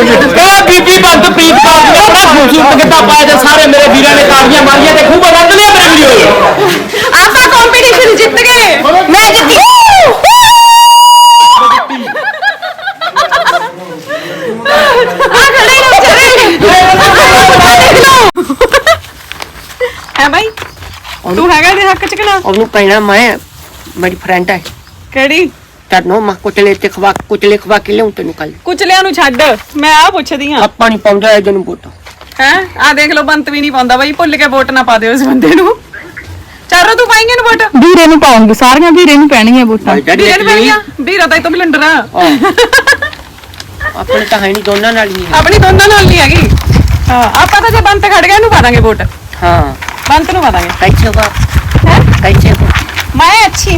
ਇਹ ਬੀਬੀ ਬੰਦ ਪ੍ਰੀਤ ਕੌਰ ਨੇ ਬੜਾ ਖੂਬਸੂਰਤ ਗਿੱਧਾ ਪਾਇਆ ਤੇ ਸਾਰੇ ਮੇਰੇ ਵੀਰਾਂ ਨੇ ਤਾੜੀਆਂ ਮਾਰੀਆਂ ਤੇ ਖੂਬ ਆਨੰਦ ਲਿਆ ਮੇਰੇ ਵੀਡੀਓ ਆਪਾਂ ਕੰਪੀਟੀਸ਼ਨ ਜਿੱਤ ਗਏ। ਮੈਂ ਜਿੱਤੀ ਆ ਖੜੇ ਨੇ ਵਿਚਾਰੇ ਹੈ ਭਾਈ ਤੂੰ ਹੈਗਾ ਦੇ ਹੱਕ ਚ ਕਿ ਨਾ? ਉਹਨੂੰ ਕਹਿਣਾ ਮੈਂ ਮੇਰੀ ਫਰੈਂਡ ਹੈ। ਕਿਹੜੀ? ਤੈਨੂੰ ਮੈਂ ਕੁਚਲੇ ਤੇ ਖਵਾ ਕੁਚਲੇ ਖਵਾ ਕੇ ਲਿਆਉਂ ਤੈਨੂੰ ਕੱਲ ਕੁਚਲਿਆਂ ਨੂੰ ਛੱਡ ਮੈਂ ਆ ਪੁੱਛਦੀ ਆ ਆਪਾਂ ਨਹੀਂ ਪਾਉਂਦਾ ਇਹ ਜਨੂੰ ਬੋਟੋ ਹੈ ਆ ਦੇਖ ਲਓ ਬੰਤ ਵੀ ਨਹੀਂ ਪਾਉਂਦਾ ਬਾਈ ਭੁੱਲ ਕੇ ਵੋਟ ਨਾ ਪਾ ਦਿਓ ਇਸ ਬੰਦੇ ਨੂੰ ਚਾਰੋ ਤੂੰ ਪਾਏਂਗੇ ਨੂੰ ਵੋਟ ਵੀਰੇ ਨੂੰ ਪਾਉਂਗੀ ਸਾਰੀਆਂ ਵੀਰੇ ਨੂੰ ਪੈਣਗੀਆਂ ਵੋਟਾਂ ਵੀਰੇ ਨੂੰ ਪੈਣੀਆਂ ਵੀਰਾ ਤਾਂ ਇਹ ਤੋਂ ਬਲੰਡਰ ਆ ਆਪਣੇ ਤਾਂ ਹੈ ਨਹੀਂ ਦੋਨਾਂ ਨਾਲ ਹੀ ਹੈ ਆਪਣੀ ਦੋਨਾਂ ਨਾਲ ਨਹੀਂ ਹੈਗੀ ਹਾਂ ਆਪਾਂ ਤਾਂ ਜੇ ਬੰਤ ਖੜ ਗਿਆ ਇਹਨੂੰ ਪਾ ਦਾਂਗੇ ਵੋਟ ਹਾਂ ਬੰਤ ਨੂੰ ਪਾ ਦਾਂਗੇ कैसे हो आप हैं? कैसे हो ਮੈਂ ਅੱਛੀ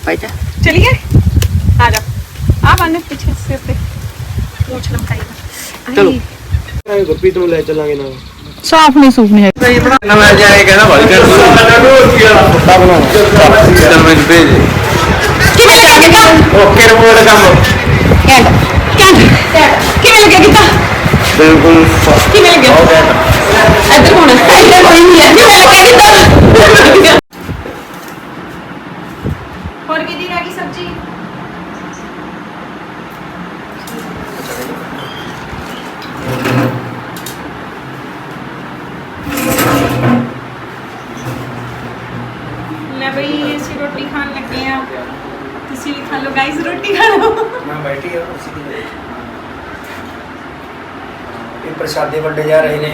छाना पैसा ਚਲਿਏ ਆ ਜਾ ਆ ਬੰਨੇ ਪਿੱਛੇ ਸਿਰ ਤੇ ਪੂਛ ਲਮਕਾਈ ਚਲੋ। ਗੁਰਪ੍ਰੀਤ ਨੂੰ ਲੈ ਚੱਲਾਂਗੇ ਨਾਲ ਸਾਫ ਨਹੀਂ ਸੂਫ ਨਹੀਂ ਹੈ ਮੈਂ ਜਾਏ ਕਹਿੰਦਾ ਭਾਈ ਕਰ ਕੁੱਤਾ ਬਣਾਉਣਾ ਚੱਲ ਮੈਨੂੰ ਭੇਜ ਕਿਵੇਂ ਲੱਗਾ ਕਿਤਾ ਓਕੇ ਰਿਪੋਰਟ ਕੰਮ ਕੈਂਡ ਕੈਂਡ ਕਿਵੇਂ ਲੱਗਿਆ ਕਿਤਾ ਬਿਲਕੁਲ ਕਿਵੇਂ ਲੱਗਿਆ ਇੱਧਰ ਕੋਣ ਇੱਧਰ ਕੋਈ ਨਹੀਂ ਹੈ ਕਿਵੇਂ ਲੱਗਿਆ ਕਿਤਾ ਪ੍ਰਸ਼ਾਦੇ ਵੰਡੇ ਜਾ ਰਹੇ ਨੇ।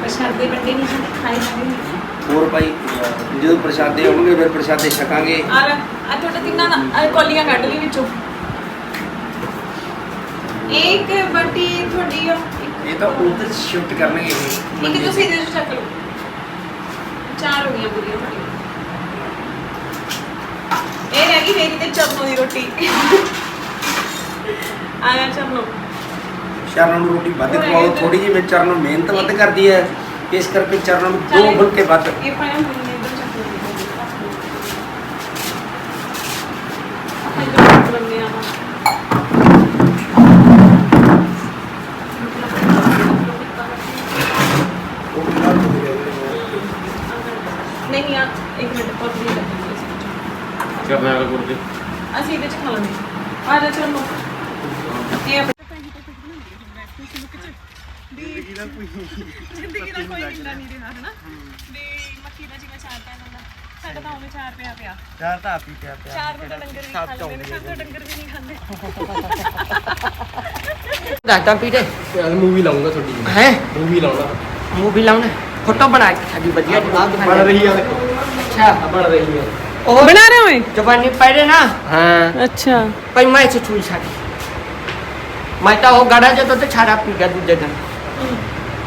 ਪ੍ਰਸ਼ਾਦੇ ਵੱਡੇ ਨਹੀਂ ਖਾਏ ਜਾਂਦੇ ਹੋਰ ਭਾਈ ਜਦੋਂ ਪ੍ਰਸ਼ਾਦੇ ਆਉਣਗੇ ਫਿਰ ਪ੍ਰਸ਼ਾਦੇ ਛਕਾਂਗੇ। ਆ ਲੈ ਆ ਤੁਹਾਡੇ ਤਿੰਨਾਂ ਦਾ ਆਹ ਕੌਲੀਆਂ ਕੱਢ ਲਈ ਵਿੱਚੋਂ। ਇੱਕ ਬੱਟੀ ਤੁਹਾਡੀ ਆ ਇੱਕ- ਇਹ ਤਾਂ ਉਧਰ ਸ਼ਿਫਟ ਕਰਨਗੇ ਇਹ ਇੱਕ ਤੁਸੀਂ ਇਹਦੇ ਚ ਚੱਕ ਲਓ। ਚਾਰ ਹੋ ਗਈਆਂ ਪੂਰੀਆਂ ਤੁਹਾਡੀਆਂ। ਇਹ ਰਹਿ ਗਈ ਮੇਰੀ ਤੇ ਚਰਨੋਂ ਦੀ ਰੋਟੀ। ਆਇਆ ਚਰਨੋਂ ਚਰਨ ਨੂੰ ਰੋਟੀ ਵੱਧ ਖਵਾਓ ਥੋੜੀ ਜਿਹੀ ਵਿੱਚ ਚਰਨ ਨੂੰ ਮਿਹਨਤ ਵੱਧ ਕਰਦੀ ਹੈ ਇਸ ਕਰਕੇ ਚਰਨ ਨੂੰ ਦੋ ਫੁਲਕੇ ਵੱਧ ਇਹ ਪਾਇਆ ਹੋਈ ਨੇ ਇਧਰ ਚੱਕ ਲਓ ਆਪਾਂ ਇਧਰ ਲੰਮੇ ਆਵਾਂ ਨਹੀਂ ਆ ਇੱਕ ਮਿੰਟ ਪਰ ਨਹੀਂ ਲੱਗਦੀ ਕਰਨਾ ਵਾਲਾ ਗੁਰਦੀ ਅਸੀਂ ਇਹਦੇ ਚ ਖਾ ਲਾਂਗੇ ਆ ਜਾ ਚਲੋ ਇਹ ਆਪਣੇ ਜ਼ਿੰਦਗੀ ਨਾਲ ਕੋਈ ਮਿਲਦਾ ਨਹੀਂ ਦੇਣਾ ਹਨਾ? ਤੇ ਮੱਕੀ ਦਾ ਜਿਵੇਂ ਚਾਰ ਪਿਆ ਜਾਂਦਾ ਸਾਡਾ ਤਾਂ ਉਵੇਂ ਚਾਰ ਪਿਆ ਪਿਆ। ਚਾਰ ਤਾਂ ਆਪ ਪਿਆ ਪਿਆ। ਚਾਰ ਨੂੰ ਡੰਗਰ ਵੀ ਖਾ ਨੇ ਸਭ ਤੋਂ ਡੰਗਰ ਵੀ ਨਹੀਂ ਖਾਂਦੇ। ਦੱਸਦਾ ਪੀਟੇ। ਚੱਲ ਮੂਵੀ ਲਾਉਂਗਾ ਤੁਹਾਡੀ ਹੈ? ਮੂਵੀ ਲਾਉਣਾ। ਮੂਵੀ ਲਾਉਣਾ? ਫੋਟੋ ਬਣਾ ਕੇ ਸਾਡੀ ਵਧੀਆ ਬਣ ਰਹੀ ਆ ਅੱਛਾ। ਬਣ ਰਹੀ ਆ। ਉਹ ਬਣਾ ਰਹੇ ਹੋ ਜਵਾਨੀ ਪਹਿਰੇ ਨਾ। ਹਾਂ। ਅੱਛਾ। ਭਾਈ ਮੈਂ ਇੱਥੇ ਛੂਈ ਛਾੜੀ ਮੈਂ ਤਾਂ ਉਹ ਗੜਾ ਜਦੋਂ ਤੇ ਛਾੜਾ ਪੀ ਗਿਆ ਦੂਜੇ ਦਿਨ।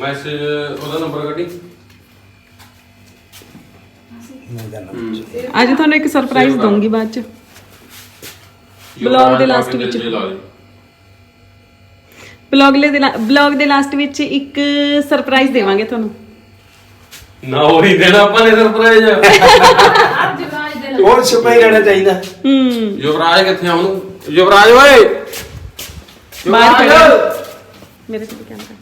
ਮੈਸੇਜ ਉਹਦਾ ਨੰਬਰ ਕੱਢੀ। ਅੱਜ ਤੁਹਾਨੂੰ ਇੱਕ ਸਰਪ੍ਰਾਈਜ਼ ਦਊਂਗੀ ਬਾਅਦ ਚ। Vlog ਦੇ last ਵਿੱਚ। ਬਲੌਗ ਦੇ। ਬਲੌਗ ਦੇ ਲਾਸਟ ਵਿੱਚ ਇੱਕ ਸਰਪ੍ਰਾਈਜ਼ ਦੇਵਾਂਗੇ ਤੁਹਾਨੂੰ। ਨਾ ਉਹੀ ਦੇਣਾ ਆਪਾਂ ਨੇ ਸਰਪ੍ਰਾਈਜ਼ ਹੋਰ ਛੁਪਾਈ ਰਹਿਣਾ ਚਾਹੀਦਾ। ਹੂੰ। ਯੁਵਰਾਜ ਕਿੱਥੇ ਆ ਉਹਨੂੰ ਯੁਵਰਾਜ ਓਏ! ਬਾਹਰ ਖੜਾ ਮੇਰੇ ਤੇ ਕੈਮਰਾ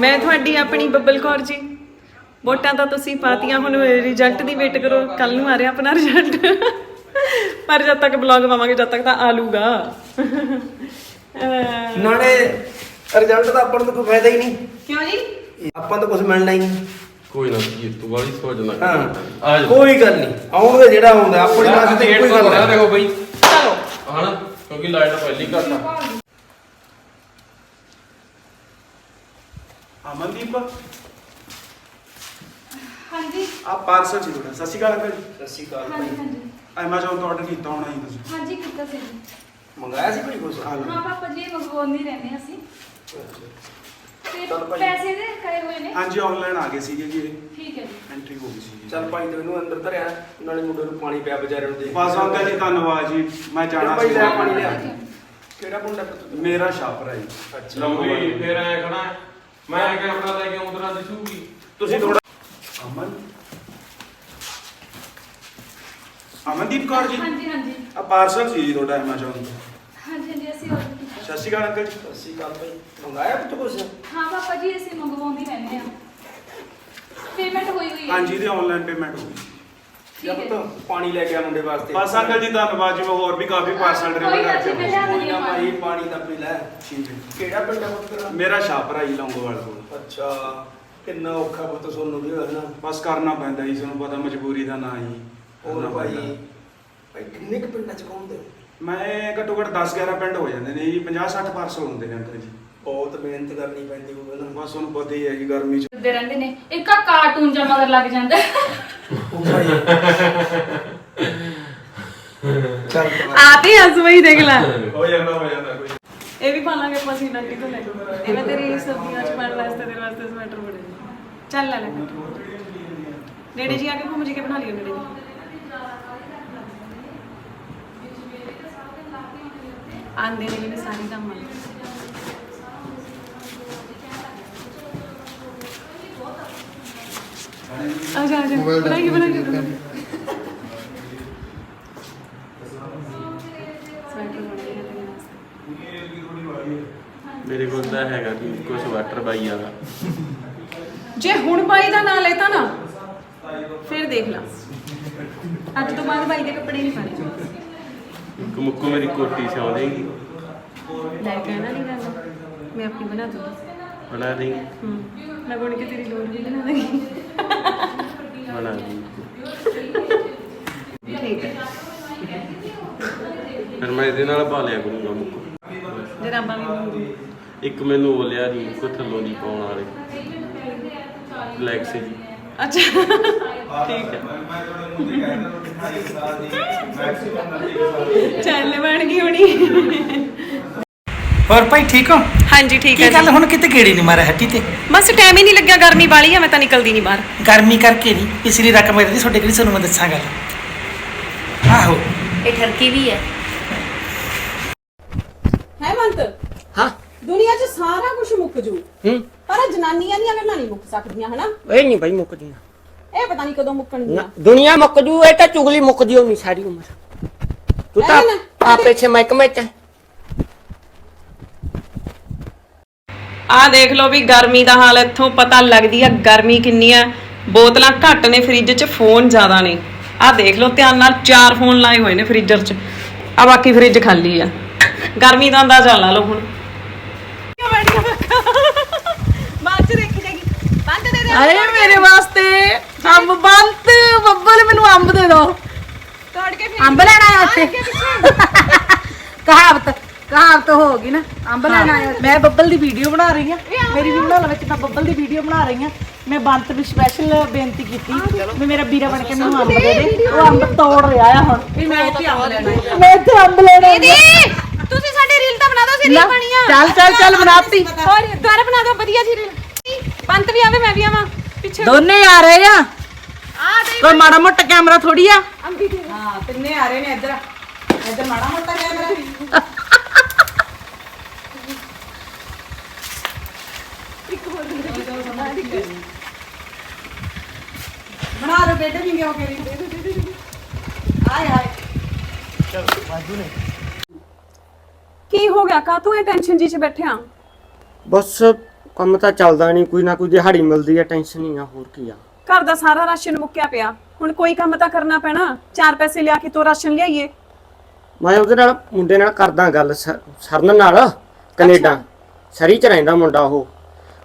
ਮੈਂ ਤੁਹਾਡੀ ਆਪਣੀ ਬੱਬਲ ਕੌਰ ਜੀ। ਵੋਟਾਂ ਤਾਂ ਤੁਸੀਂ ਪਾਤੀਆਂ ਹੁਣ ਰਿਜ਼ਲਟ ਦੀ ਵੇਟ ਕਰੋ। ਕੱਲ ਨੂੰ ਆ ਰਿਹਾ ਆਪਣਾ ਰਿਜ਼ਲਟ ਪਰ ਜਦ ਤੱਕ ਬਲੌਗ ਪਾਵਾਂਗੇ ਜਦ ਤੱਕ ਤਾਂ ਆਲੂਗਾ ਨਾਲੇ ਰਿਜ਼ਲਟ ਦਾ ਆਪਾਂ ਨੂੰ ਕੋਈ ਫਾਇਦਾ ਹੀ ਨਹੀਂ। ਕਿਉਂ ਜੀ? ਆਪਾਂ ਤਾਂ ਕੁਝ ਮਿਲਣਾ ਹੀ ਨਹੀਂ। ਕੋਈ ਨਾ ਜੀ ਤੂੰ ਵਾਲੀ ਸੋਚ ਨਾ ਕੋਈ ਗੱਲ ਨਹੀਂ। ਆਉਣਗੇ ਜਿਹੜਾ ਆਉਂਦਾ ਆਪਣੇ ਵਾਸਤੇ ਕੋਈ ਗੱਲ ਨਹੀਂ। ਦੇਖੋ ਬਈ। ਚਲੋ। ਹਣਾ ਕਿਉਂਕਿ ਲਾਈਟ ਪਹਿਲੀ ਘੱਟ ਆ। ਅਮਨਦੀਪ? ਹਾਂਜੀ। ਆ ਪਾਰਸਲ ਸੀ ਤੁਹਾਡਾ ਸਤਿ ਸ਼੍ਰੀ ਅਕਾਲ ਅੰਕਲ ਜੀ। ਸਤਿ ਸ਼੍ਰੀ ਅਕਾਲ ਹਾਂਜੀ ਹਾਂਜੀ। ਐਮਾਜ਼ਨ ਤੋਂ ਆਰਡਰ ਕੀਤਾ ਹੋਣਾ ਜੀ ਤੁਸੀਂ। ਹਾਂਜੀ ਕੀਤਾ ਸੀ ਜੀ। ਮੰਗਾਇਆ ਸੀ ਕੋਈ ਕੁਝ ਹਾਂ ਪਾਪਾ ਜੀ ਮੰਗਵਾਉਂਦੇ ਰਹਿੰਦੇ ਹਾਂ ਅਸੀਂ। ਤੇ ਚੱਲ ਭਾਈ। ਪੈਸੇ ਦੇ ਕਰੇ ਹੋਏ ਨੇ? ਹਾਂਜੀ ਆਨਲਾਈਨ ਆ ਗਏ ਸੀਗੇ ਜੀ ਠੀਕ ਹੈ ਜੀ। ਐਂਟਰੀ ਹੋ ਗਈ ਸੀ ਜੀ। ਚੱਲ ਭਾਈ ਤੂੰ ਇਹਨੂੰ ਅੰਦਰ ਧਰਿਆ ਨਾਲੇ ਮੁੰਡੇ ਨੂੰ ਪਾਣੀ ਪਿਆ ਵਿਚਾਰੇ ਨੂੰ ਦੇ। ਬਸ ਅੰਕਲ ਜੀ ਧੰਨਵਾਦ ਜੀ ਮੈਂ ਜਾਣਾ ਭਾਈ ਸੀ। ਲੈ ਪਾਣੀ ਲਿਆ। ਕਿਹੜਾ ਮੁੰਡਾ ਪੁੱਤ ਮੇਰਾ ਸ਼ਾਪਰ ਹੈ ਜੀ। ਅੱਛਾ। ਲੰਬੀ ਫੇਰ ਐ ਖੜਾ ਹੈ। ਮੈਂ ਕੈਮਰਾ ਲੈ ਕੇ ਉਧਰਾਂ ਦਿਸੂਗੀ। ਤੁਸੀਂ ਥੋੜਾ ਅਮਨ? ਅਮਨਦੀਪ ਕੌਰ ਜੀ? ਹਾਂਜੀ ਹਾਂਜੀ। ਆ ਪਾਰਸਲ ਸੀ ਜੀ ਤੁਹਾਡਾ ਐਮਾਜ਼ਨ ਤੋਂ। ਹਾਂਜੀ ਹਾਂਜੀ ਅਸੀਂ ਕੀਤਾ ਸਤਿ ਸ਼੍ਰੀ ਅਕਾਲ ਅੰਕਲ ਜੀ। ਸਤਿ ਸ਼੍ਰੀ ਅਕਾਲ ਭਾਈ। ਮੰਗਾਇਆ ਪੁੱਤ ਕੁਝ ਹਾਂ ਪਾਪਾ ਜੀ ਅਸੀਂ ਮੰਗਵਾਉਂਦੇ ਰਹਿੰਦੇ ਹਾਂ। ਪੇਮੈਂਟ ਹੋਈ ਹੋਈ ਹੈ। ਹਾਂਜੀ ਇਹਦੀ ਆਨਲਾਈਨ ਪੇਮੈਂਟ ਹੋ ਗਈ। ਜਾਂ ਠੀਕ ਹੈ। ਪਾਣੀ ਲੈ ਕੇ ਆ ਮੁੰਡੇ ਵਾਸਤੇ। ਬਸ ਅੰਕਲ ਜੀ ਧੰਨਵਾਦ ਜੀ ਮੈਂ ਹੋਰ ਵੀ ਕਾਫੀ ਪਾਰਸਲ ਕੋਈ ਡਿਲੀਵਰ ਗੱਲ ਕਰਕੇ ਨਹੀਂ, ਮੈਂ ਆਵਾਂ। ਕੋਈ ਨਾ ਭਾਈ ਪਾਣੀ ਦਾ ਪੀ ਲੈ। ਠੀਕ ਹੈ। ਕਿਹੜਾ ਪਿੰਡ ਆ ਪੁੱਤ ਤੇਰਾ? ਮੇਰਾ ਸ਼ਾਪਰ ਹੈ ਲੌਂਗੋਵਾਲ ਕੋਲ। ਅੱਛਾ ਕਿੰਨਾ ਔਖਾ ਪੁੱਤ ਸੋਨੂੰ ਵੀ ਹੋਇਆ ਨਾ। ਬਸ ਕਰਨਾ ਪੈਂਦਾ ਜੀ ਤੁਹਾਨੂੰ ਪਤਾ ਮਜਬੂਰੀ ਦਾ ਨਾਂ ਹੀ। ਹੋਰ ਕਰਨਾ ਭਾਈ ਪੈਂਦਾ। ਭਾਈ ਕਿੰਨੇ ਕੁ ਪਿੰਡਾਂ ਚ ਘੁੰਮਦੇ ਹੋ ਮੈਂ ਘੱਟੋ ਘੱਟ 10 11 ਪਿੰਡ ਹੋ ਜਾਂਦੇ ਨੇ ਜੀ 50 60 ਪਾਰਸਲ ਹੁੰਦੇ ਨੇ ਅੰਕਲ ਜੀ। ਬਹੁਤ ਮਿਹਨਤ ਕਰਨੀ ਪੈਂਦੀ ਹੋਊ ਨਾ ਬਸ ਤੁਹਾਨੂੰ ਪਤਾ ਹੀ ਹੈ ਜੀ ਗਰਮੀ ਚ। ਦੇ ਰਹਿੰਦੇ ਨੇ। ਇੱਕ ਆ ਕਾਰਟੂਨ ਜਾਂ ਮਗਰ ਲੱਗ ਜਾਂਦਾ। ਚੱਲ। ਆਤੀ ਹਸਵਈ ਦੇਖ ਲੈ। ਹੋ ਜਾਂਦਾ ਹੋ ਜਾਂਦਾ ਕੋਈ। ਇਹ ਵੀ ਪਾ ਲਾਂਗੇ ਆਪਾਂ ਅਸੀਂ ਨੱਟੀ ਤੋਂ ਲੈ ਕੇ ਇਹ ਮੈਂ ਤੇਰੀ ਸਬਜ਼ੀਆਂ ਚ ਪਾਣ ਵਾਸਤੇ ਤੇਰੇ ਵਾਸਤੇ ਸਵੈਟਰ ਬੜੇ ਚੱਲ ਲੈ ਲੈ। ਨੇੜੇ ਜੀ ਆ ਕੇ ਘੁੰਮ ਜੀ ਕੇ ਬਣਾ ਲਿਓ ਨੇੜੇ ਜੀ। ਆਂਦੇ ਨੇ ਜਿਹੜੇ ਸਾਰੇ ਕੰਮ ਆਉਂਦੇ ਮੇਰੇ ਕੋਲ ਤਾਂ ਹੈਗਾ ਜੀ ਕੁਝ ਵਾਟਰ ਬਾਈ ਵਾਲਾ ਜੇ ਹੁਣ ਬਾਈ ਦਾ ਨਾਂ ਲੈਤਾ ਨਾ ਫਿਰ ਦੇਖ ਲਾ। ਅੱਜ ਤੋਂ ਬਾਅਦ ਬਾਈ ਦੇ ਕੱਪੜੇ ਨਹੀਂ ਪਾਣੇ ਇੱਕ ਮੁੱਕੋ ਮੇਰੀ ਕੋਟੀ ਸਿਉਂ ਦੇਗੀ। ਲੈ ਕੇ ਆਣਾ ਨਹੀਂ ਗੱਲ? ਮੈਂ ਆਪਣੀ ਬਣਾ ਦੂੰਗੀ। ਬਣਾ ਦੇ ਹੂੰ ਮੈਂ ਬਣ ਕੇ ਤੇਰੀ ਲੋੜ ਵੀ ਬਣਾ ਦਾਂਗੀ। ਬਣਾ ਦੇ ਠੀਕ ਹੈ। ਫਿਰ ਮੈਂ ਇਹਦੇ ਨਾਲ ਪਾ ਲਿਆ ਕਰੂੰਗਾ ਮੁੱਕੋ। ਜਰਾਬਾਂ ਵੀ ਬਣਾਉਂਗੀ ਇੱਕ ਮੈਨੂੰ ਉਹ ਲਿਆ ਦੀ ਕੋ ਥੱਲੋਂ ਦੀ ਪਾਉਣ ਵਾਲੇ। ਲੈਕਸ ਜੀ ਅੱਛਾ। ਠੀਕ ਹੈ। ਚੱਲ ਬਣ ਗਈ ਹੋਣੀ। ਹੋਰ ਭਾਈ ਠੀਕ ਹੋ? ਹਾਂਜੀ ਠੀਕ ਕੀ ਗੱਲ ਹੁਣ ਕਿਤੇ ਗੇੜੀ ਨਹੀਂ ਮਾਰਿਆ ਹੱਟੀ ਤੇ? ਬਸ ਟਾਈਮ ਹੀ ਨਹੀਂ ਲੱਗਿਆ ਗਰਮੀ ਵਾਲੀ ਆ ਮੈਂ ਤਾਂ ਨਿਕਲਦੀ ਨਹੀਂ ਬਾਹਰ। ਗਰਮੀ ਕਰਕੇ ਨਹੀਂ ਪਿਛਲੀ ਰਕਮ ਇਹਦੀ ਤੁਹਾਡੇ ਕਿਹੜੀ ਤੁਹਾਨੂੰ ਮੈਂ ਦੱਸਾਂ ਗੱਲ? ਆਹੋ। ਇਹ ਠਰਕੀ ਵੀ ਹੈ। ਹੈਮੰਤ ਹਾਂ। ਦੁਨੀਆ 'ਚ ਸਾਰਾ ਕੁਝ ਮੁੱਕ ਜੂ। ਹੂੰ। ਪਰ ਆਹ ਜਨਾਨੀਆਂ ਦੀਆਂ ਗੱਲਾਂ ਨਹੀਂ ਮੁੱਕ ਸਕਦੀਆਂ ਹਨਾ? ਇਹ ਨਹੀਂ ਭਾਈ ਮੁੱਕਦੀਆਂ। ਇਹ ਪਤਾ ਨਹੀਂ ਕਦੋਂ ਮੁੱਕਣਗੀਆਂ ਦੁਨੀਆ ਮੁੱਕ ਜੂ ਇਹ ਤਾਂ ਚੁਗਲੀ ਮੁੱਕਦੀ ਹੋਣੀ ਸਾਰੀ ਉਮਰ। ਤੂੰ ਤਾਂ ਨਾ, ਆਪੇ ਛੇ ਮਹਿਕਮੇ ਚ ਆ ਦੇਖ ਲਓ ਵੀ ਗਰਮੀ ਦਾ ਹਾਲ ਇੱਥੋਂ ਪਤਾ ਲੱਗਦੀ ਆ ਗਰਮੀ ਕਿੰਨੀ ਆ। ਬੋਤਲਾਂ ਘੱਟ ਨੇ ਫ੍ਰਿਜ 'ਚ ਫੋਨ ਜ਼ਿਆਦਾ ਨੇ। ਆ ਦੇਖ ਲਓ ਧਿਆਨ ਨਾਲ ਚਾਰ ਫੋਨ ਲਾਏ ਹੋਏ ਨੇ ਫ੍ਰੀਜ਼ਰ 'ਚ। ਆ ਬਾਕੀ ਫ੍ਰਿਜ ਖਾਲੀ ਆ। ਗਰਮੀ ਦਾ ਅੰਦਾਜ਼ਾ ਲਾ ਲਓ ਹੁਣ। ਬਾਅਦ 'ਚ ਦੇਖੀ ਜਾਏਗੀ। ਬੰਦ ਦੇ ਦੇ। ਆਏ ਮੇਰੇ ਵਾਸਤੇ। ਅੰਬ ਬੰਤ ਬੱਬਲ ਮੈਨੂੰ ਅੰਬ ਦੇ ਦੋ। ਤੋੜ ਕੇ ਫਿਰ ਅੰਬ ਲੈਣਾ ਆ ਉੱਥੇ। ਕਹਾਵਤ ਕਹਾਵਤ ਹੋ ਗਈ ਨਾ। ਅੰਬ ਲੈਣਾ ਆਇਆ ਮੈਂ ਬੱਬਲ ਦੀ ਵੀਡੀਓ ਬਣਾ ਰਹੀ ਹਾਂ ਮੇਰੀ ਵੀਡੀਓ ਵਿੱਚ ਮੈਂ ਬੱਬਲ ਦੀ ਵੀਡੀਓ ਬਣਾ ਰਹੀ ਹਾਂ ਮੈਂ ਬੰਤ ਨੂੰ ਸਪੈਸ਼ਲ ਬੇਨਤੀ ਕੀਤੀ। ਵੀ ਮੇਰਾ ਵੀਰਾ ਬਣ ਕੇ ਮੈਨੂੰ ਅੰਬ ਦੇ ਦੇ। ਉਹ ਅੰਬ ਤੋੜ ਰਿਹਾ ਆ ਹੁਣ। ਵੀ ਮੈਂ ਇੱਥੇ ਅੰਬ ਲੈਣਾ। ਮੈਂ ਇੱਥੇ ਅੰਬ ਲੈਣਾ ਹੈ। ਤੁਸੀਂ ਸਾਡੇ ਰੀਲ ਤਾਂ ਬਣਾ ਦਿਓ ਸੀ ਰੀਲ ਬਣੀ ਆ ਚੱਲ ਚੱਲ ਚੱਲ ਬਣਾਤੀ। ਹੋਰ ਦੁਬਾਰਾ ਬਣਾ ਦਿਓ ਵਧੀਆ ਜੀ ਰੀਲ ਪੰਤ ਵੀ ਆਵੇ ਮੈਂ ਵੀ ਆਵਾਂ। ਪਿੱਛੇ ਦੋਨੇ ਆ ਰਹੇ ਆ ਆ। ਕੋਈ ਮਾੜਾ ਮੋਟਾ ਕੈਮਰਾ ਥੋੜੀ ਆ? ਅੰਬੀ ਦੇ ਹਾਂ ਤਿੰਨੇ ਆ ਰਹੇ ਨੇ ਇੱਧਰ। ਇੱਧਰ ਮਾੜਾ ਮੋਟਾ ਕੈਮਰਾ। ਬਣਾ ਦੋ ਬੇਟੇ ਵੀ ਹੋ ਕੇ ਦੇ ਦੇ ਦੇ ਦੇ ਆਏ ਆਏ। ਕੀ ਹੋ ਗਿਆ? ਕਾ ਤੂੰ ਇਹ ਟੈਨਸ਼ਨ ਜੀ ਚ ਬੈਠਿਆ? ਬਸ ਕੰਮ ਤਾਂ ਚੱਲਦਾ ਨਹੀਂ ਕੋਈ ਨਾ ਕੋਈ ਦਿਹਾੜੀ ਮਿਲਦੀ ਹੈ ਟੈਨਸ਼ਨ ਹੀ ਆ ਹੋਰ ਕੀ ਆ। ਘਰ ਦਾ ਸਾਰਾ ਰਾਸ਼ਨ ਮੁੱਕਿਆ ਪਿਆ। ਹੁਣ ਕੋਈ ਕੰਮ ਤਾਂ ਕਰਨਾ ਪੈਣਾ। ਚਾਰ ਪੈਸੇ ਲਿਆ ਕੇ ਤੋ ਰਾਸ਼ਨ ਲਿਆਈਏ। ਮੈਂ ਉਹਦੇ ਨਾਲ ਮੁੰਡੇ ਨਾਲ ਕਰਦਾ ਗੱਲ ਸ- ਸਰਨ ਨਾਲ ਕੈਨੇਡਾ। ਸਰੀ ਚ ਰਹਿੰਦਾ ਮੁੰਡਾ ਉਹ।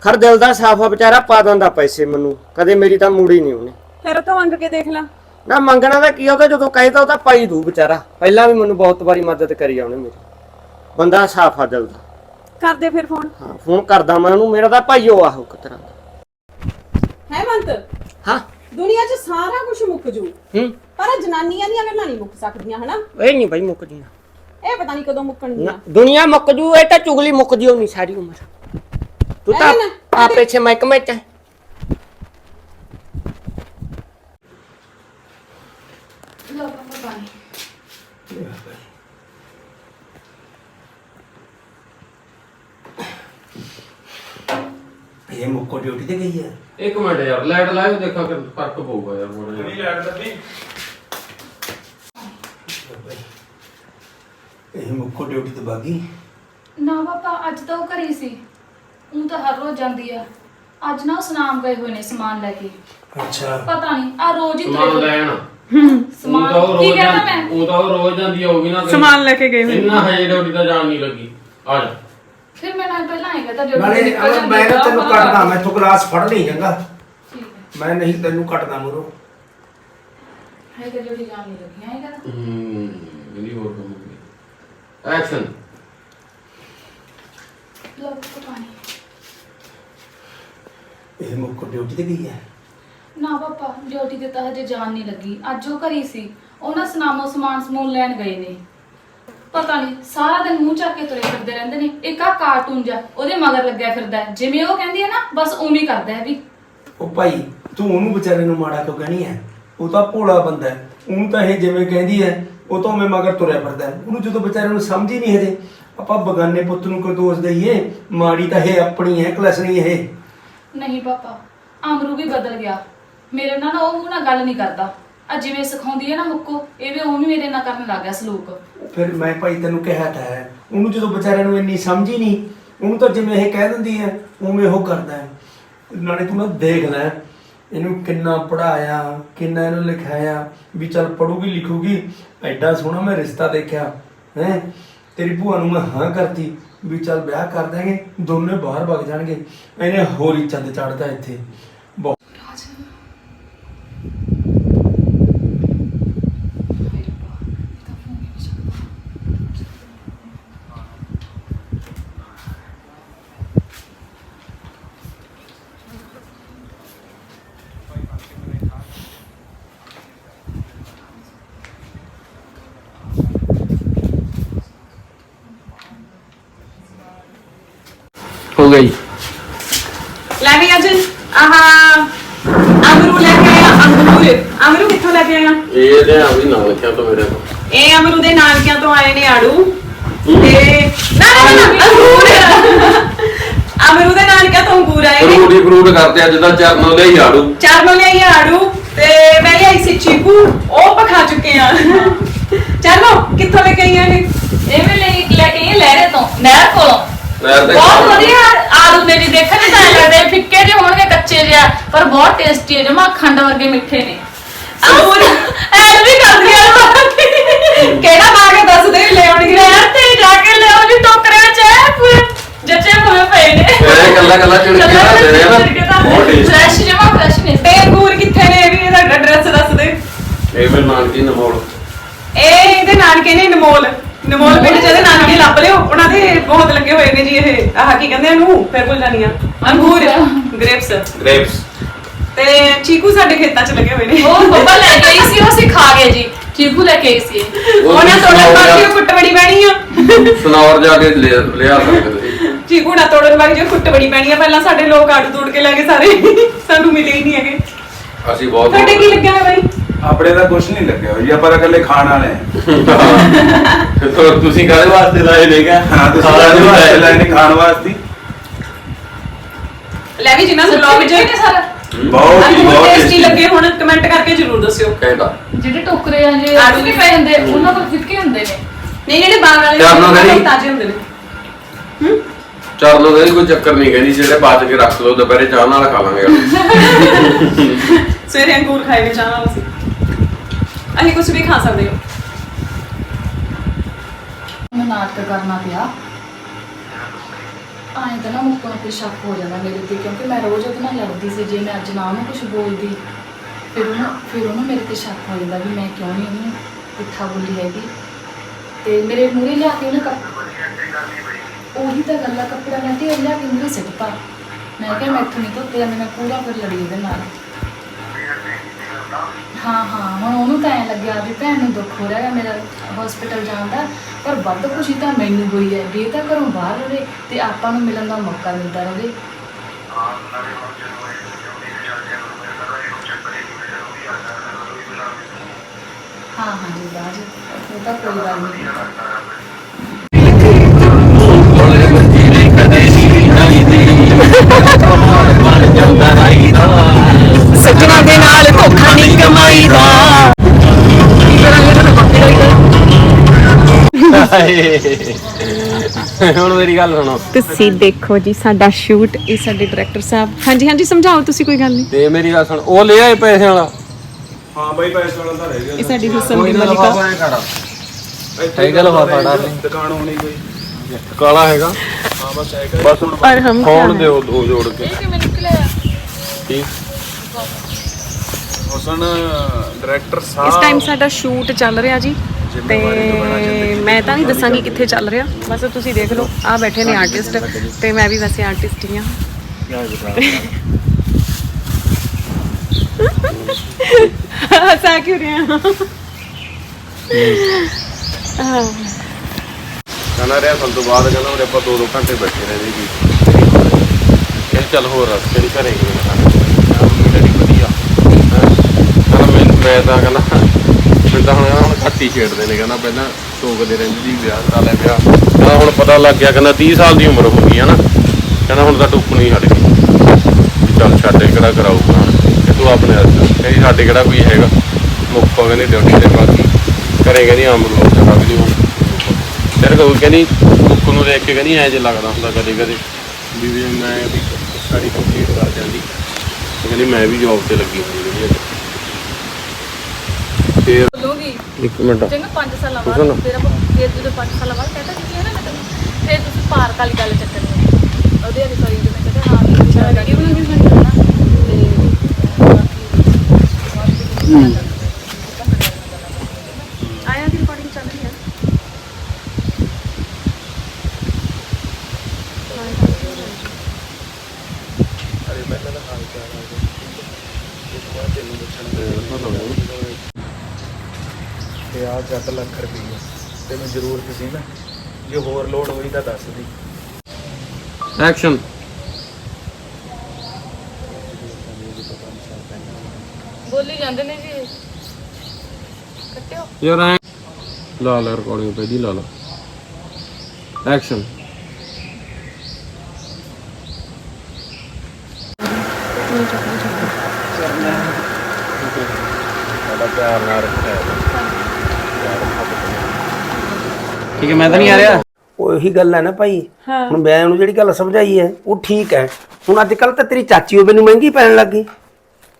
ਖਰ ਦਿਲ ਦਾ ਸਾਫਾ ਵਿਚਾਰਾ ਪਾ ਦਿੰਦਾ ਪੈਸੇ ਮੈਨੂੰ। ਕਦੇ ਮੇਰੀ ਤਾਂ ਮੂੜੀ ਨਹੀਂ ਉਹਨੇ। ਫਿਰ ਉਹ ਤਾਂ ਮੰਗ ਕੇ ਦੇਖ ਲੈ। ਨਾ ਮੰਗਣਾ ਦਾ ਕੀ ਉਹਦਾ ਜਦੋਂ ਕਹਿਦਾ ਉਹ ਤਾਂ ਪਾਈ ਦੂ ਵਿਚਾਰਾ। ਪਹਿਲਾਂ ਵੀ ਮੈਨੂੰ ਬਹੁਤ ਵਾਰੀ ਮਦਦ ਕਰੀ ਆ ਉਹਨੇ ਮੇਰੀ। ਬੰਦਾ ਸਾਫਾ ਦਿਲ ਦਾ। ਕਰਦੇ ਫਿਰ ਫੋਨ। ਹਾਂ ਫੋਨ ਕਰਦਾ ਮੈਂ ਉਹਨੂੰ ਮੇਰਾ ਤਾਂ ਭਾਈਓ ਆ ਉਹ ਇੱਕ ਤਰ੍ਹਾਂ ਦਾ। ਹੈ ਮੰਤ? ਹਾਂ। ਦੁਨੀਆ 'ਚ ਸਾਰਾ ਕੁਝ ਮੁੱਕ ਜੂ। ਹੂੰ। ਪਰ ਜਨਾਨੀਆਂ ਦੀਆਂ ਗੱਲਾਂ ਨਹੀਂ ਮੁੱਕ ਸਕਦੀਆਂ ਹਨਾ? ਇਹ ਨਹੀਂ ਬਾਈ ਮੁੱਕ ਜੀਣਾ ਇਹ ਪਤਾ ਨਹੀਂ ਕਦੋਂ ਮੁੱਕਣਗੀਆਂ। ਨਾ ਦੁਨੀਆ ਮੁੱਕ ਜੂ ਇਹ ਤਾਂ ਚੁਗਲੀ ਮੁੱਕ ਜਿਓ ਨਹੀਂ ਸਾਰੀ ਉਮਰ। ਤੂੰ ਤਾਂ ਐ ਨਾ, ਆਪੇ ਛੇ ਮਹਿਕਮੇ ਚ ਹੈ। ਲਓ ਪਾਪਾ ਪਾਣੀ। ਇਹ ਮੁੱਕੋ ਡਿਊਟੀ ਤੇ ਗਈ ਹੈ? ਇੱਕ ਮਿੰਟ ਯਾਰ ਲਾਈਟ ਲਾਇਓ ਦੇਖਾਂ ਕਿ ਫ਼ਰਕ ਪਊਗਾ ਯਾਰ ਜਿਹਾ। ਨਹੀਂ ਲੈਟ ਲੱਭੀ। ਇਹ ਮੁੱਕੋ ਡਿਊਟੀ ਤੇ ਬਾਗੀ। ਨਾ ਪਾਪਾ ਅੱਜ ਤਾਂ ਉਹ ਘਰੇ ਸੀ। ਉਹ ਤਾਂ ਹਰ ਰੋਜ਼ ਜਾਂਦੀ ਆ। ਅੱਜ ਨਾ ਉਹ ਸੁਨਾਮ ਗਏ ਹੋਏ ਨੇ ਸਮਾਨ ਲੈ ਕੇ। ਅੱਛਾ। ਪਤਾ ਨਹੀਂ ਆ ਰੋਜ਼ ਹੀ ਸਮਾਨ ਤੁਰੇ ਲੈਣ। ਸਮਾਨ ਉਹ ਤਾਂ ਉਹ ਕੀ ਰੋਜ਼ ਕਹਿੰਦਾ ਜਾਂ- ਮੈਂ? ਉਹ ਤਾਂ ਉਹ ਰੋਜ਼ ਜਾਂਦੀ ਹੋਊਗੀ ਨਾ ਸਮਾਨ ਲੈ ਕੇ ਗਏ ਹੋਏ ਇੰਨਾ ਹਜੇ ਡਿਊਟੀ ਤਾਂ ਜਾਣ ਨਹੀਂ ਲੱਗੀ। ਆ ਜਾ। ਫਿਰ ਮੈਂ ਨਾਲ ਪਹਿਲਾਂ ਆਏਗਾ ਤਾਂ ਨਾਲੇ ਨਿਕਲ ਅਮਨ, ਮੈਂ ਨਾ ਤੈਨੂੰ ਕੱਟਦਾ ਮੈਂ ਤੂੰ ਗਲਾਸ ਫੜ ਲਈ ਚੰਗਾ। ਠੀਕ ਹੈ। ਮੈਂ ਨਹੀਂ ਤੈਨੂੰ ਕੱਟਦਾ ਮੂਰੋ। ਹੈ ਤਾਂ ਡਿਊਟੀ ਜਾਣ ਨਹੀਂ ਲੱਗੀ ਆਏਗਾ ਤਾਂ ਹੂੰ ਇਹਦੀ ਹੋਰ ਕੰਮ ਹੋਈ ਐਕਸ਼ਨ ਲਓ ਪਾਪਾ ਪਾਣੀ। ਇਹ ਮੁੱਕੋ ਡਿਊਟੀ ਤੇ ਗਈ ਹੈ? ਨਾ ਪਾਪਾ ਡਿਊਟੀ ਤੇ ਤਾਂ ਹਜੇ ਜਾਣ ਨਹੀਂ ਲੱਗੀ। ਅੱਜ ਉਹ ਘਰੀ ਸੀ। ਉਹ ਨਾ ਸਨਾਮੋ ਸਮਾਨ ਸਮੂਨ ਲੈਣ ਗਏ ਨੇ। ਪਤਾ ਨਹੀਂ ਸਾਰਾ ਦਿਨ ਮੂੰਹ ਚੱਕ ਕੇ ਤੁਰੇ ਫਿਰਦੇ ਰਹਿੰਦੇ ਨੇ। ਇੱਕ ਆ ਕਾਰਟੂਨ ਜਾ ਉਹਦੇ ਮਗਰ ਲੱਗਿਆ ਫਿਰਦਾ ਹੈ। ਜਿਵੇਂ ਉਹ ਕਹਿੰਦੀ ਹੈ ਨਾ ਬਸ ਉਵੇਂ ਹੀ ਕਰਦਾ ਹੈ ਵੀ। ਉਹ ਭਾਈ ਤੂੰ ਉਹਨੂੰ ਵਿਚਾਰੇ ਨੂੰ ਮਾੜਾ ਕਿਉਂ ਕਹਿਣੀ ਹੈ? ਉਹ ਤਾਂ ਭੋਲਾ ਬੰਦਾ ਹੈ। ਉਹਨੂੰ ਤਾਂ ਇਹ ਜਿਵੇਂ ਕਹਿੰਦੀ ਹੈ ਉਹ ਤਾਂ ਮੈਂ ਮਗਰ ਤੁਰਿਆ ਫਿਰਦਾ ਹੈ। ਉਹਨੂੰ ਜਦੋਂ ਵਿਚਾਰੇ ਨੂੰ ਸਮਝ ਹੀ ਨਹੀਂ ਹਜੇ ਆਪਾਂ ਬਗਾਨੇ ਪੁੱਤ ਨੂੰ ਕਿਉਂ ਦੋਸ਼ ਦਈਏ ਮਾੜੀ ਤਾਂ ਇਹ ਆਪਣੀ ਹੈ ਕਲਸਣੀ ਇਹ। ਨਹੀਂ ਪਾਪਾ ਅਮਰੂ ਵੀ ਬਦਲ ਗਿਆ। ਮੇਰੇ ਨਾਲ ਨਾ ਉਹ ਮੂੰਹ ਨਾਲ ਗੱਲ ਨਹੀਂ ਕਰਦਾ। ਆ ਜਿਵੇਂ ਸਿਖਾਉਂਦੀ ਹੈ ਨਾ ਮੁੱਕੋ ਇਹ ਵੀ ਉਵੇਂ ਮੇਰੇ ਨਾਲ ਕਰਨ ਲੱਗ ਗਿਆ ਸਲੂਕ। ਫਿਰ ਮੈਂ ਭਾਈ ਤੈਨੂੰ ਕਿਹਾ ਤਾਂ ਹੈ। ਉਹਨੂੰ ਜਦੋਂ ਵਿਚਾਰੇ ਨੂੰ ਇੰਨੀ ਸਮਝ ਹੀ ਨਹੀਂ, ਉਹਨੂੰ ਤਾਂ ਜਿਵੇਂ ਇਹ ਕਹਿ ਦਿੰਦੀ ਹੈ, ਉਵੇਂ ਉਹ ਕਰਦਾ ਹੈ। ਨਾਲੇ ਤੂੰ ਨਾ ਦੇਖ ਲੈ, ਇਹਨੂੰ ਕਿੰਨਾ ਪੜਾਇਆ ਕਿੰਨਾ ਇਹਨੂੰ ਲਿਖਾਇਆ, ਵੀ ਚੱਲ ਪੜੂਗੀ ਲਿਖੂਗੀ, ਐਡਾ ਸੋਹਣਾ ਮੈਂ ਰਿਸ਼ਤਾ ਦੇਖਿਆ, ਹੈ। ਤੇਰੀ ਭੂਆ ਨੂੰ ਮੈਂ ਹਾਂ ਕਰਤੀ, ਵੀ ਚੱਲ ਵਿਆਹ ਕਰ ਦਾਂਗੇ ਦੋਨੇ ਬਾਹਰ ਵਗ ਜਾਣਗੇ। ਇਹਨੇ ਹੋਰ ਹੀ ਚੰਦ ਚੜਦਾ ਇੱਥੇ। ਬਹੁਤ ਹੋ ਗਈ ਲੈ ਵੀ ਅੱਜ ਆਹਾ ਅਮਰੂ ਲੈ ਕੇ ਆਇਆ ਅੰਗੂਰ ਅਮਰੂ ਕਿੱਥੋਂ ਲੈ ਕੇ ਆਇਆ? ਇਹ ਤੇ ਆ ਵੀ ਨਾ ਲਿਖਿਆ ਤਾਂ ਮੇਰੇ ਤੋਂ ਇਹ ਅਮਰੂ ਦੇ ਨਾਨਕਿਆਂ ਤੋਂ ਆਏ ਨੇ ਆੜੂ। ਤੇ ਨਾ ਨਾ ਨਾ, ਨਾ ਅੰਗੂਰ। ਅਮਰੂ ਦੇ ਨਾਨਕਿਆਂ ਤੋਂ ਅੰਗੂਰ ਆਏ ਨੇ। ਫਰੂਟ ਹੀ ਫਰੂਟ ਕਰਦੇ ਅੱਜ ਦਾ ਚਰਨੋਂ ਲਈ ਆੜੂ। ਚਾਰ ਲਿਆਈ ਆੜੂ ਤੇ ਮੈਂ ਲਿਆਈ ਸੀ ਚੀਕੂ। ਉਹ ਪਖਾ ਚੁੱਕੇ ਆ। ਚਲੋ ਕਿੱਥੋਂ ਲੈ ਕੇ ਆਈਆਂ ਨੇ ਇਹ ਵੀ ਲੈ ਲੈ ਕੇ ਇਹ ਲਹਿਰੇ ਤੋਂ ਨਹਿਰ ਕੋਲੋਂ। ਨਹਿਰ ਤੇ ਬਹੁਤ। ਵਧੀਆ ਆਲੂ ਨੇ ਜੀ ਦੇਖਣ ਨੂੰ ਤਾਂ ਐਂ ਲੱਗਦੇ ਫਿੱਕੇ ਜਿਹੇ ਹੋਣਗੇ ਕੱਚੇ ਜਿਹਾ ਪਰ ਬਹੁਤ ਟੇਸਟੀ ਹੈ ਜਮਾ ਖੰਡ ਵਰਗੇ ਮਿੱਠੇ ਨੇ। ਅੰਗੂਰ ਐਡ ਵੀ ਕਰਦੀ ਆ ਕਿਹੜਾ ਕੇ ਦੱਸ ਦੇ ਲੈ ਆਉਣਗੇ? ਨਹਿਰ ਤੇ ਜਾ ਕੇ ਲਿਆਓ ਜੀ ਟੋਕਰੇ ਵਿੱਚ ਐ ਪੂਰੇ ਜੱਚੇ ਹੋਏ ਪਏ ਨੇ। ਇਹ ਕੱਲਾ ਕੱਲਾ ਚਿੜਕਿਆ ਦੇ ਰਿਹਾ ਨਾ ਬਹੁਤ ਟੇਸਟੀ ਫਰੈਸ਼ ਜਮਾ ਫਰੈਸ਼ ਨੇ। ਤੇ ਅੰਗੂਰ ਕਿੱਥੇ ਨੇ? ਇਹ ਵੀ ਇਹਦਾ ਐਡਰੈਸ ਦੱਸ ਦੇ। ਇਹ ਫਿਰ ਨਾਨਕੀ ਨਮੋੜ ਇਹ ਇਹਦੇ ਨਾਨਕੇ ਨੇ ਨਮੋਲ ਨਮੋਲ ਪਿੰਡ ਚ ਇਹਦੇ ਨਾਨਕੇ ਲੱਭ ਲਿਓ। ਉਹਨਾਂ ਦੇ ਬਹੁਤ ਲੱਗੇ ਹੋਏ ਨੇ ਜੀ ਇਹ। ਆਹ ਕੀ ਕਹਿੰਦੇ ਆ ਇਹਨੂੰ? ਫਿਰ ਭੁੱਲ ਆ। ਅੰਗੂਰ ਗ੍ਰੇਪਸ। ਗ੍ਰੇਪਸ। ਤੇ ਚੀਕੂ ਸਾਡੇ ਖੇਤਾਂ 'ਚ ਲੱਗੇ ਹੋਏ ਨੇ। ਉਹ ਬੱਬਾ ਲੈ ਗਈ ਸੀ ਉਹ ਅਸੀਂ ਖਾ ਗਏ ਜੀ। ਚੀਕੂ ਲੈ ਕੇ ਆਈ ਸੀ। ਉਹਨਾਂ ਤੋੜਨ ਵਾਲੀ ਉਹ ਕੁੱਟ ਬੜੀ ਪੈਣੀ ਆ। ਸਨੌਰ ਜਾ ਕੇ ਲਿਆ ਲਿਆ ਸਕਦੇ ਸੀ ਚੀਕੂ ਨਾ ਤੋੜਨ ਵਾਲੀ ਜੋ ਕੁੱਟ ਬੜੀ ਪੈਣੀ ਆ। ਪਹਿਲਾਂ ਸਾਡੇ ਲੋਕ ਆੜੂ ਤੋੜ ਕੇ ਲੈ ਗਏ ਸਾਰੇ। ਸਾਨੂੰ ਮਿਲੇ ਹੀ ਨਹੀਂ ਹੈਗੇ। ਅਸੀਂ ਬਹੁਤ ਤੁਹਾਡੇ ਕੀ ਲੱਗਿਆ ਹੋਇਆ ਬਾਈ? ਆਪਣੇ ਦਾ ਕੁਝ ਨਹੀਂ ਲੱਗਿਆ ਹੋਇਆ ਜੀ ਆਪਾਂ ਤਾਂ ਇਕੱਲੇ ਖਾਣ ਵਾਲੇ ਹਾਂ ਫਿਰ ਤੁਸੀਂ ਕਾਹਦੇ ਵਾਸਤੇ ਲਾਏ ਨੇਗਾ ਹਾਂ ਤੁਸੀਂ ਕਾਹਦੇ ਵਾਸਤੇ ਲੈਣੇ ਖਾਣ ਵਾਸਤੇ? ਲੈ ਵੀ ਜਿਨ੍ਹਾਂ ਵਲੌਗ 'ਚ ਨੇ ਸਾਰਾ। ਬਹੁਤ ਹੀ ਬਹੁਤ ਟੇਸਟੀ ਲੱਗੇ ਹੁਣ ਕਮੈਂਟ ਕਰਕੇ ਜ਼ਰੂਰ ਦੱਸਿਓ। ਕਹਿੰਦਾ। ਜਿਹੜੇ ਟੋਕਰੇ ਆ ਜੇ ਆਲੂ ਵੀ ਪਏ। ਹੁੰਦੇ ਉਹਨਾਂ ਕੋਲ ਫਿੱਕੇ ਹੁੰਦੇ ਨੇ। ਨਹੀਂ ਜਿਹੜੇ ਬਾਗ ਵਾਲੇ ਨੇ, ਤਾਜ਼ੇ ਹੁੰਦੇ ਨੇ। ਚੱਲ ਲੋ ਕੋਈ ਚੱਕਰ ਨਹੀਂ ਕਹਿੰਦੀ ਜਿਹੜੇ ਬਾਅਦ ਕੇ ਰੱਖ ਲਓ ਦੁਪਹਿਰੇ ਚਾਹ ਨਾਲ ਖਾ ਲਾਂਗੇ। ਸਵੇਰੇ ਅੰਗੂਰ ਖਾਏ ਨੇ ਚਾਹ ਨਾਲ ਅਸੀਂ। ਅਸੀਂ ਕੁਝ ਵੀ ਖਾ ਸਕਦੇ ਹੋ। ਮੈਂ ਨਾਟਕ ਕਰਨਾ ਪਿਆ। ਆਏ ਤਾਂ ਨਾ ਮੁੱਕਣ ਤੇ ਸ਼ੱਕ ਹੋ ਜਾਂਦਾ ਮੇਰੇ ਤੇ, ਕਿਉਂਕਿ ਮੈਂ ਰੋਜ਼ ਉਹਦੇ ਨਾਲ ਲੜਦੀ ਸੀ, ਜੇ ਮੈਂ ਅੱਜ ਨਾ ਉਹਨੂੰ ਕੁਝ ਬੋਲਦੀ, ਫਿਰ ਉਹਨੂੰ ਫਿਰ ਉਹਨੂੰ ਮੇਰੇ ਤੇ ਸ਼ੱਕ ਹੋ ਜਾਂਦਾ ਵੀ ਮੈਂ ਕਿਉਂ ਨਹੀਂ ਉਹਨੂੰ ਪੁੱਠਾ ਬੋਲੀ ਹੈਗੀ। ਤੇ ਮੇਰੇ ਮੂਹਰੇ ਲਿਆ ਕੇ ਉਹਨੇ ਕੱਪ, ਉਹੀ ਤਾਂ ਗੱਲਾਂ ਕੱਪੜਾ ਮੈਂ ਢੇਰ ਲਿਆ ਕੇ ਮੂਹਰੇ ਸਿੱਟਤਾ। ਮੈਂ ਕਿਹਾ ਮੈਂ ਇੱਥੋਂ ਨਹੀਂ ਧੋਤੇ ਮੈਂ ਪੂਰਾ ਫਿਰ ਲੜੀ ਉਹਦੇ ਨਾਲ। ਹਾਂ ਹਾਂ, ਹੁਣ ਉਹਨੂੰ ਤਾਂ ਐਂ ਲੱਗਿਆ ਵੀ ਭੈਣ ਨੂੰ ਦੁੱਖ ਹੋ ਰਿਹਾ ਹੈ, ਮੇਰਾ ਹਸਪੀਟਲ ਜਾਣ ਦਾ, ਪਰ ਵੱਧ ਖੁਸ਼ੀ ਤਾਂ ਮੈਨੂੰ ਹੋਈ ਹੈ ਵੀ ਇਹ ਤਾਂ ਘਰੋਂ ਬਾਹਰ ਰਹੇ ਤੇ ਆਪਾਂ ਨੂੰ ਮਿਲਣ ਦਾ ਮੌਕਾ ਮਿਲਦਾ ਰਹੇ। ਹਾਂ ਹਾਂ, ਜੀ ਬਾਜ ਉਹ ਤਾਂ ਕੋਈ ਗੱਲ ਨਹੀਂ। ਸੱਜਣਾ ਦੇ ਨਾਲ ਧੋਖਾ ਨਹੀਂ ਕਮਾਈਦਾ ਹੁਣ ਮੇਰੀ ਗੱਲ ਸੁਣੋ। ਤੁਸੀਂ ਦੇਖੋ ਜੀ ਸਾਡਾ ਸ਼ੂਟ ਇਹ ਸਾਡੇ ਡਾਇਰੈਕਟਰ ਸਾਹਿਬ। ਹਾਂਜੀ ਹਾਂਜੀ ਸਮਝਾਓ ਤੁਸੀਂ ਕੋਈ ਗੱਲ ਨਹੀਂ। ਤੇ ਮੇਰੀ ਗੱਲ ਸੁਣ ਉਹ ਲੈ ਆਏ ਪੈਸੇ ਵਾਲਾ? ਹਾਂ ਬਾਈ ਪੈਸੇ ਵਾਲਾ ਤਾਂ ਰਹਿ ਗਿਆ ਇਹ ਸਾਡੀ ਹੁਸਨ ਕੋਈ ਦੀ ਨਾ ਮਲਿਕਾ। ਲਫਾਫਾ ਐ ਕਰ ਹੈਗਾ ਲਫਾਫਾ ਡਾਰਲਿੰਗ। ਦੁਕਾਨ ਹੋਣੀ ਕੋਈ। ਕਾਲਾ ਹੈਗਾ। ਹਾਂ ਬਸ ਹੈਗਾ। ਬਸ ਹੁਣ ਪਰ ਹਮ ਫੋਨ ਦਿਓ ਦੋ ਜੋੜ ਕੇ। ਕਿਵੇਂ ਨਿਕਲਿਆ? ਠੀਕ ਹੁਸਨ ਡਾਇਰੈਕਟਰ ਇਸ ਸਾਹਿਬ ਟਾਈਮ ਸਾਡਾ ਸ਼ੂਟ ਚੱਲ ਰਿਹਾ ਜੀ ਤੇ ਮੈਂ ਤਾਂ ਨਹੀਂ ਦੱਸਾਂਗੀ ਕਿੱਥੇ ਚੱਲ ਰਿਹਾ। ਬਸ ਤੁਸੀਂ ਦੇਖ ਲਓ ਆ ਬੈਠੇ ਨੇ ਆਰਟਿਸਟ ਤੇ ਮੈਂ ਵੀ ਵੈਸੇ ਆਰਟਿਸਟ ਹੀ ਹਾਂ। ਹੱਸਾ ਕਿਉਂ ਰਿਹਾ ਕਹਿੰਦਾ ਰਿਹਾ ਸਾਨੂੰ ਤੋਂ ਬਾਅਦ ਕਹਿੰਦਾ ਉਰੇ ਆਪਾਂ ਦੋ ਦੋ ਘੰਟੇ ਬੈਠੇ ਰਹੇ ਜੀ ਕਹਿੰਦਾ ਚੱਲ ਹੋਰ ਰਸ ਕਿਹੜੀ ਘਰੇ ਗਏ ਕਹਿੰਦਾ ਮੰਮੀ ਡੈਡੀ ਵਧੀਆ ਹੈਂ। ਕਹਿੰਦਾ ਮੈਂ ਤਾਂ ਕਹਿੰਦਾ, ਮੈਨੂੰ ਤਾਂ ਹੁਣ ਕਹਿੰਦਾ ਹੁਣ ਘੱਟ ਹੀ ਛੇੜਦੇ ਨੇ, ਕਹਿੰਦਾ ਪਹਿਲਾਂ ਟੋਕਦੇ ਰਹਿੰਦੇ ਸੀ, ਵਿਆਹ ਕਰਾ ਲੈ ਵਿਆਹ। ਕਹਿੰਦਾ ਹੁਣ ਪਤਾ ਲੱਗ ਗਿਆ, ਕਹਿੰਦਾ 30 ਸਾਲ ਦੀ ਉਮਰ ਹੋ ਗਈ ਹੈ ਨਾ। ਕਹਿੰਦਾ ਹੁਣ ਤਾਂ ਟੁੱਕਣੀ ਹਟ ਗਈ। ਵੀ ਚੱਲ ਸਾਡੇ ਕਿਹੜਾ ਕਰਾਊਗਾ ਹੁਣ? ਤੂੰ ਆਪਣੇ ਹੱਥ ਕਹਿੰਦੀ ਸਾਡੇ ਕਿਹੜਾ ਕੋਈ ਹੈਗਾ? ਮੁੱਖੋਂ ਕਹਿੰਦੀ ਡਿਊਟੀ ਤੇ ਬਾਕੀ ਘਰੇ ਕਹਿੰਦੀ ਆਮ ਲੋਕ ਜਗਾ ਵੀ ਉਹ ਫਿਰ ਕੋਈ ਕਹਿੰਦੀ ਬੁੱਕ ਨੂੰ ਦੇਖ ਕੇ ਕਹਿੰਦੀ ਐ ਜੇ ਲੱਗਦਾ ਹੁੰਦਾ ਕਦੇ ਕਦੇ। ਵੀ ਮੈਂ ਵੀ ਸਾਡੀ ਕੰਪਲੀਟ ਕਰ ਜਾਂਦੀ ਕਹਿੰਦੀ ਮੈਂ ਵੀ ਜੌਬ ਤੇ ਲੱਗੀ ਹੋਈ ਜਿਹੜੀ ਫਿਰ ਬੋਲੂਗੀ। ਇੱਕ ਮਿੰਟ। ਚੰਗਾ 5 ਸਾਲਾਂ। ਬਾਅਦ ਤੇਰਾ ਫਿਰ ਜਦੋਂ 5 ਸਾਲਾਂ ਬਾਅਦ ਕਹਿੰਦਾ ਕਿ ਹੈ ਨਾ ਮੈਂ ਤੈਨੂੰ ਫਿਰ ਤੁਸੀਂ ਪਾਰਕ ਵਾਲੀ ਗੱਲ ਚੱਕਣੀ ਹੈ। ਉਹਦੇ ਵਾਲੀ ਸੌਰੀ ਜਦੋਂ ਮੈਂ ਕਹਿੰਦਾ ਹਾਂ ਵੀਡੀਓ ਬਣਾਉਣੀ ਹੈ ਆਇਆ ਦੀ ਰਿਕਾਰਡਿੰਗ ਚੱਲ ਰਹੀ ਹੈ ਤੇ ਆ 7 ਲੱਖ ਰੁਪਏ ਤੈਨੂੰ ਜ਼ਰੂਰਤ ਸੀ ਨਾ ਜੇ ਹੋਰ ਲੋੜ ਹੋਈ ਤਾਂ ਦੱਸ ਦੀ ਐਕਸ਼ਨ ਬੋਲੀ ਜਾਂਦੇ ਨੇ ਜੀ। ਕੱਟਿਓ। ਯਾਰ ਐ ਲਾ ਲਾ ਰਿਕਾਰਡਿੰਗ ਪਹਿਲੀ ਲਾ ਲਾ। ਐਕਸ਼ਨ ਠੀਕ ਹੈ ਮੈਂ ਤਾਂ ਨਹੀਂ ਆ ਰਿਹਾ। ਉਹ ਗੱਲ ਹੈ ਨਾ ਭਾਈ। ਹੁਣ ਮੈਂ ਉਹਨੂੰ ਜਿਹੜੀ ਗੱਲ ਸਮਝਾਈ ਹੈ ਉਹ ਠੀਕ ਹੈ। ਹੁਣ ਅੱਜ ਕੱਲ ਤਾਂ ਤੇਰੀ ਚਾਚੀ ਉਹ ਮੈਨੂੰ ਮਹਿੰਗੀ ਪੈਣ ਲੱਗੀ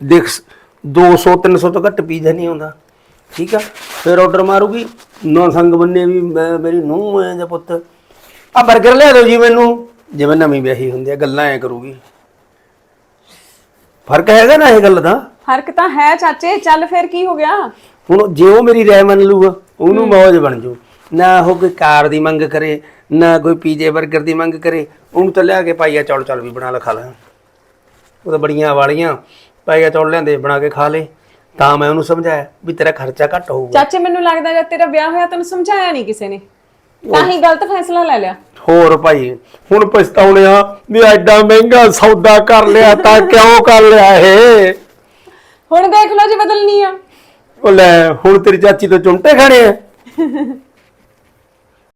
ਦੇਖ 200 300 ਤੋਂ ਘੱਟ ਪੀਜ਼ਾ ਨਹੀਂ ਆਉਂਦਾ। ਠੀਕ ਆ? ਫਿਰ ਆਰਡਰ ਮਾਰੂਗੀ। ਨਾ ਸੰਗ ਬੰਨੇ ਵੀ ਮੈਂ ਮੇਰੀ ਨੂੰਹ ਹੈ ਜਾਂ ਪੁੱਤ। ਆ 버ਗਰ ਲਿਆ ਦਿਓ ਜੀ ਮੈਨੂੰ। ਜਿਵੇਂ ਨਵੀਂ ਵਿਆਹੀ ਹੁੰਦੀ ਆ ਗੱਲਾਂ ਐ ਕਰੂਗੀ। ਫ਼ਰਕ ਹੈਗਾ ਨਾ ਇਹ ਗੱਲ ਦਾ? ਫ਼ਰਕ ਤਾਂ ਹੈ ਚਾਚੇ ਚੱਲ ਫਿਰ ਕੀ ਹੋ ਗਿਆ? ਹੁਣ ਜੇ ਉਹ ਮੇਰੀ ਰਾਏ ਮੰਨ ਲੂਗਾ ਉਹਨੂੰ ਮੌਜ ਬਣ ਜੂ। ਨਾ ਉਹ ਕੋਈ ਕਾਰ ਦੀ ਮੰਗ ਕਰੇ ਨਾ ਕੋਈ ਪੀਜੇ 버ਗਰ ਦੀ ਮੰਗ ਕਰੇ ਉਹਨੂੰ ਤਾਂ ਲਿਆ ਕੇ ਪਾਈਆ ਚੌਲ ਚੌਲ ਵੀ ਬਣਾ ਲਾ ਖਾ ਲੈ। ਉਹ ਤਾਂ ਬੜੀਆਂ ਵਾਲੀਆਂ ਪਾਈਆ ਚੌਲ ਲਿਆਂਦੇ ਬਣਾ ਕੇ ਖਾ ਲੇ। ਤਾਂ ਮੈਂ ਉਹਨੂੰ ਸਮਝਾਇਆ ਵੀ ਤੇਰਾ ਖਰਚਾ ਘੱਟ ਹੋਊਗਾ। ਚਾਚੇ ਮੈਨੂੰ ਲੱਗਦਾ ਜਦ ਤੇਰਾ ਵਿਆਹ ਹੋਇਆ ਤੈਨੂੰ ਸਮਝਾਇਆ ਨਹੀਂ ਕਿਸੇ ਨੇ। ਤਾਂ ਹੀ ਗਲਤ ਫੈਸਲਾ ਲੈ ਲਿਆ। ਹੋਰ ਭਾਈ ਹੁਣ ਪਛਤਾਉਣੇ ਆ ਵੀ ਐਡਾ ਮਹਿੰਗਾ ਸੌਦਾ ਕਰ ਲਿਆ ਤਾਂ ਕਿਉਂ ਕਰ ਲਿਆ ਇਹ? ਹੁਣ ਦੇਖ ਲਓ ਜੇ ਬਦਲਣੀ ਆ। ਉਹ ਲੈ ਹੁਣ ਤੇਰੀ ਚਾਚੀ ਤੋਂ ਚੁੰਟੇ ਖਾਣੇ ਆ।